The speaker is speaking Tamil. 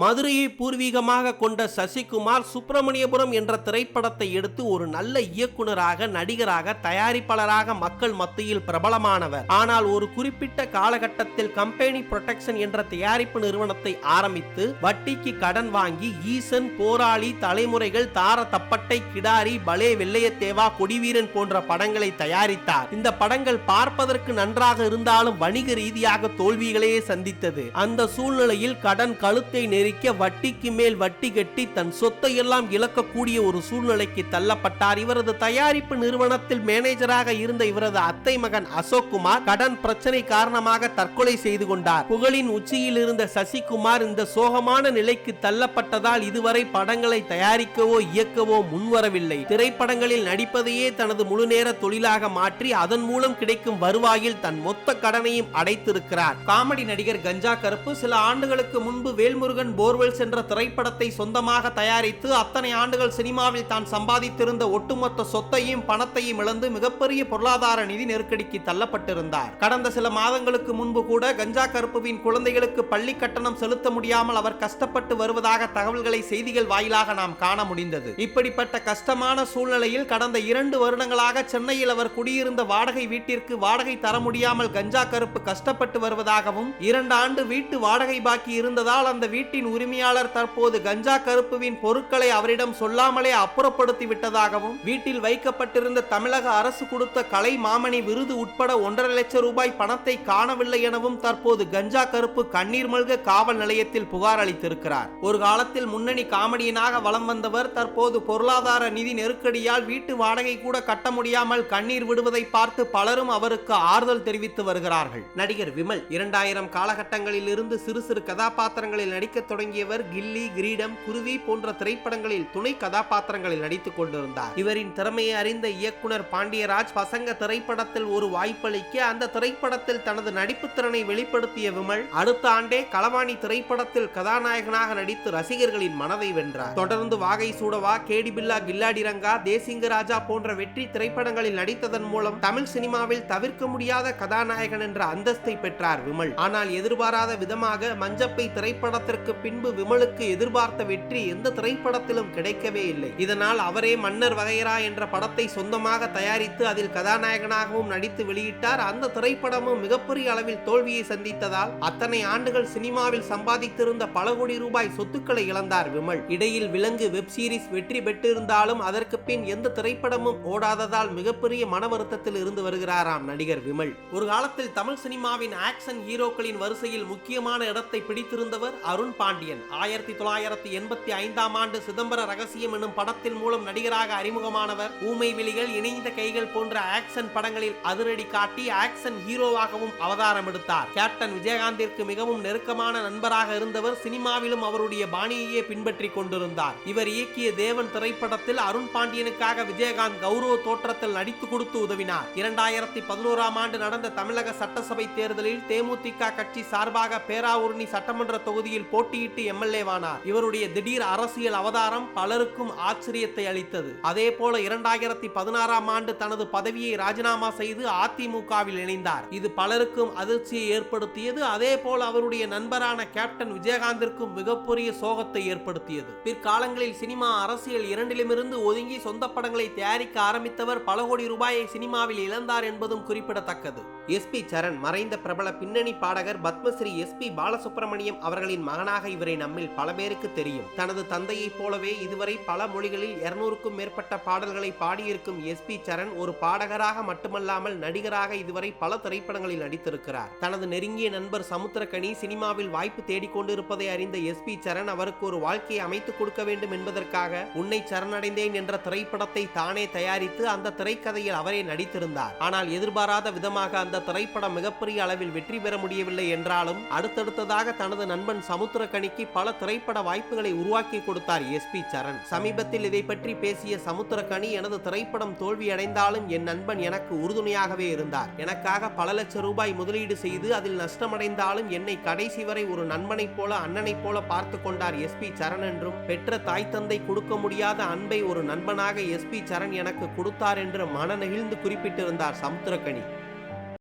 மதுரையை பூர்வீகமாக கொண்ட சசிகுமார் சுப்பிரமணியபுரம் என்ற திரைப்படத்தை எடுத்து ஒரு நல்ல இயக்குனராக நடிகராக தயாரிப்பாளராக மக்கள் மத்தியில் பிரபலமானவர். ஆனால் ஒரு குறிப்பிட்ட காலகட்டத்தில் கம்பெனி புரொடெக்ஷன் என்ற தயாரிப்பு நிறுவனத்தை ஆரம்பித்து வட்டிக்கு கடன் வாங்கி ஈசன் போராளி தலைமுறைகள் தார தப்பட்டை கிடாரி பலே வெள்ளையத்தேவா கொடிவீரன் போன்ற படங்களை தயாரித்தார். இந்த படங்கள் பார்ப்பதற்கு நன்றாக இருந்தாலும் வணிக ரீதியாக தோல்விகளையே சந்தித்தது. அந்த சூழ்நிலையில் கடன் கழுத்தை நெரிக்க வட்டிக்கு மேல் வட்டி கட்டி தன் சொத்தை எல்லாம் இழக்கக்கூடிய ஒரு சூழ்நிலைக்கு தள்ளப்பட்டார். இவரது தயாரிப்பு நிறுவனத்தில் மேனேஜராக இருந்த இவரது அத்தை மகன் அசோக் குமார் கடன் பிரச்சனை காரணமாக தற்கொலை செய்து கொண்டார். புகழின் உச்சியில் இருந்த சசிகுமார் இந்த சோகமான நிலைக்கு தள்ளப்பட்டதால் இதுவரை படங்களை தயாரிக்கவோ இயக்கவோ முன்வரவில்லை. திரைப்படங்களில் நடிப்பதையே தனது முழுநேர தொழிலாக மாற்றி அதன் மூலம் கிடைக்கும் வருவாயில் தன் மொத்த கடனையும் அடைத்திருக்கிறார். காமெடி நடிகர் கஞ்சா கருப்பு சில ஆண்டுகளுக்கு முன்பு வேல்முருகன் போர்வெல்ஸ் என்ற திரைப்படத்தை சொந்தமாக தயாரித்து அத்தனை ஆண்டுகள் சினிமாவில் தான் சம்பாதித்திருந்த ஒட்டுமொத்த சொத்தையும் பணத்தையும் இழந்து மிகப்பெரிய பொருளாதார நிதி நெருக்கடிக்கு தள்ளப்பட்டிருந்தார். கடந்த சில மாதங்களுக்கு முன்பு கூட கஞ்சா கருப்புவின் குழந்தைகளுக்கு பள்ளி கட்டணம் செலுத்த முடியாமல் அவர் கஷ்டப்பட்டு வருவதாக தகவல்களை செய்திகள் வாயிலாக நாம் காண முடிந்தது. இப்படிப்பட்ட கஷ்டமான சூழ்நிலையில் கடந்த இரண்டு வருடங்களாக சென்னையில் அவர் குடியிருந்த வாடகை வீட்டிற்கு வாடகை தர முடியாமல் கஞ்சா கருப்பு கஷ்டப்பட்டு வருவதாகவும் இரண்டு ஆண்டு வீட்டு வாடகை பாக்கி இருந்ததால் அந்த வீட்டின் உரிமையாளர் தற்போது கஞ்சா கருப்புவின் பொருட்களை அவரிடம் சொல்லாமலே அப்புறப்படுத்தி விட்டதாகவும் வீட்டில் வைக்கப்பட்டிருந்த தமிழக அரசு கொடுத்த கலை மாமணி விருது உட்பட ஒன்றரை லட்சம் ரூபாய் பணத்தை காணவில்லை எனவும் தற்போது கஞ்சா கருப்பு கண்ணீர் மல்க காவல் நிலையத்தில் புகார் அளித்திருக்கிறார். ஒரு காலத்தில் முன்னணி காமெடியனாக வலம் வந்தவர் தற்போது பொருளாதார நிதி நெருக்கடியால் வீட்டு வாடகை கூட கட்ட முடியாமல் கண்ணீர் விடுவதை பார்த்து பலரும் அவருக்கு ஆறுதல் தெரிவித்து வருகிறார்கள். நடிகர் விமல் இரண்டாயிரம் காலகட்டங்களில் இருந்து சிறு சிறு கதாபாத்திரங்களில் நடிக்க தொடங்கியவர் கில்லி கிரீடம் குருவி போன்ற திரைப்படங்களில் துணை கதாபாத்திரங்களில் நடித்துக் கொண்டிருந்தார். இவரின் திறமையை அறிந்த இயக்குனர் பாண்டியராஜ் பசங்க திரைப்படத்தில் ஒரு வாய்ப்பளிக்க அந்த திரைப்படத்தில் தனது நடிப்பு திறனை வெளிப்படுத்திய விமல் அடுத்த ஆண்டே களவாணி திரைப்படத்தில் கதாநாயகனாக நடித்து ரசிகர்களின் மனதை வென்றார். தொடர்ந்து வாகை சூடவா கேடி பில்லா கில்லாடி ரங்கா தேசிங்க ராஜா போன்ற வெற்றி திரைப்படங்களில் நடித்ததன் மூலம் தமிழ் சினிமாவில் தவிர்க்க முடியாத கதாநாயகன் என்ற அந்தஸ்தை பெற்றார் விமல். ஆனால் எதிர்பாராத விதமாக மஞ்சப்பை திரைப்படத்திற்கு பின்பு விமலுக்கு எதிர்பார்த்த வெற்றி எந்த திரைப்படத்திலும் கிடைக்கவே இல்லை. இதனால் அவரே மன்னர் வகையரா என்ற படத்தை சொந்தமாக தயாரித்து அதில் கதாநாயகனாகவும் நடித்து வெளியிட்டார். அந்த திரைப்படமும் மிகப்பெரிய அளவில் தோல்வியை சந்தித்ததால் அத்தனை ஆண்டுகள் சினிமாவில் சம்பாதித்திருந்த பல கோடி ரூபாய் சொத்துக்களை இழந்தார் விமல். இடையில் விலங்கு வெப் சீரிஸ் வெற்றி பெற்றிருந்தாலும் அதற்கு பின் எந்த திரைப்படமும் ஓடாததால் மிகப்பெரிய மன வருத்தத்தில் இருந்து வருகிறாராம் நடிகர் விமல். ஒரு காலத்தில் தமிழ் சினிமாவின் ஆக்ஷன் ஹீரோக்களின் வரிசையில் முக்கியமான இடத்தை பிடித்திருந்தவர் அருண் பாண்டியன். ஆயிரத்தி தொள்ளாயிரத்தி எண்பத்தி ஐந்தாம் ஆண்டு சிதம்பர ரகசியம் எனும் படத்தின் மூலம் நடிகராக அறிமுகமானவர். ஊமை விழிகள் இணைந்த கைகள் போன்ற ஆக்ஷன் படங்களில் அதிரடி காட்டி ஆக்ஷன் ஹீரோவாகவும் அவதாரம் எடுத்தார். கேப்டன் விஜயகாந்திற்கு மிகவும் நெருக்கமான நண்பராக இருந்தவர் சினிமாவிலும் அவருடைய பாணியையே பின்பற்றி கொண்டிருந்தார். இவர் இயக்கிய தேவன் திரைப்படத்தில் அருண் பாண்டியனுக்காக விஜயகாந்த் கௌரவ தோற்றத்தில் நடித்து கொடுத்து உதவினார். இரண்டாயிரத்தி பதினோராம் ஆண்டு நடந்த தமிழக சட்டசபை தேர்தலில் தேமுதிக கட்சி சார்பாக பேராவூரணி சட்டமன்ற தொகுதியில் போட்டியிட்டு எம்எல்ஏவானார் இவருடைய திடீர் அரசியல் அவதாரம் பலருக்கும் ஆச்சரியத்தை அளித்தது. அதே போல இரண்டாயிரத்தி பதினாறாம் ஆண்டு தனது பதவியை ராஜினாமா செய்து அதிமுகவில் இணைந்தார். இது பலருக்கும் அதிர்ச்சியை ஏற்படுத்தியது. அதே போல அவருடைய நண்பரான கேப்டன் விஜயகாந்திற்கும் மிகப்பெரிய சோகத்தை ஏற்படுத்தியது. பிற்காலங்களில் சினிமா அரசியல் இரண்டிலுமிருந்து ஒதுங்கி சொந்த படங்களை தயாரிக்க ஆரம்பித்தவர் பல கோடி ரூபாயை சினிமாவில் இழந்தார் என்பதும் குறிப்பிடத்தக்கது. எஸ்பி சரண் மறைந்த பிரபல பின்னணி பாடகர் பத்மஸ்ரீ எஸ்பி பாலசுப்ரமணியம் அவர்களின் மகனாக இவரை நம்மில் பல பேருக்கு தெரியும். தனது தந்தையைப் போலவே இதுவரை பல மொழிகளில் இருநூறுக்கும் மேற்பட்ட பாடல்களை பாடியிருக்கும் எஸ்பி சரண் ஒரு பாடகராக மட்டுமல்லாமல் நடிகராக இதுவரை பல திரைப்படங்களில் நடித்திருக்கிறார். தனது நெருங்கிய நண்பர் சமுத்திரக்கனி சினிமாவில் வாய்ப்பு தேடிக்கொண்டிருப்பதை அறிந்த எஸ் பி சரண் அவருக்கு ஒரு வாழ்க்கையை அமைத்துக் கொடுக்க வேண்டும் என்பதற்காக உன்னை சரணடைந்தேன் என்ற திரைப்படத்தை தானே தயாரித்து அந்த திரைக்கதையில் அவரே நடித்திருந்தார். ஆனால் எதிர்பாராத விதமாக அந்த திரைப்படம் மிகப்பெரிய அளவில் வெற்றி பெற முடியவில்லை என்றாலும் அடுத்தடுத்ததாக தனது நண்பன் சமுத்திர சமுத்திரக்கனிக்கு பல திரைப்பட வாய்ப்புகளை உருவாக்கி கொடுத்தார் எஸ்பி சரண். சமீபத்தில் இதை பற்றி பேசிய சமுத்திரக்கணி எனது திரைப்படம் தோல்வியடைந்தாலும் என் நண்பன் எனக்கு உறுதுணையாகவே இருந்தார். எனக்காக பல லட்சம் ரூபாய் முதலீடு செய்து அதில் நஷ்டமடைந்தாலும் என்னை கடைசி வரை ஒரு நண்பனைப் போல அண்ணனைப் போல பார்த்து கொண்டார் எஸ்பி சரண் என்றும் பெற்ற தாய் தந்தை கொடுக்க முடியாத அன்பை ஒரு நண்பனாக எஸ்பி சரண் எனக்கு கொடுத்தார் என்று மன நெகிழ்ந்து குறிப்பிட்டிருந்தார் சமுத்திரக்கணி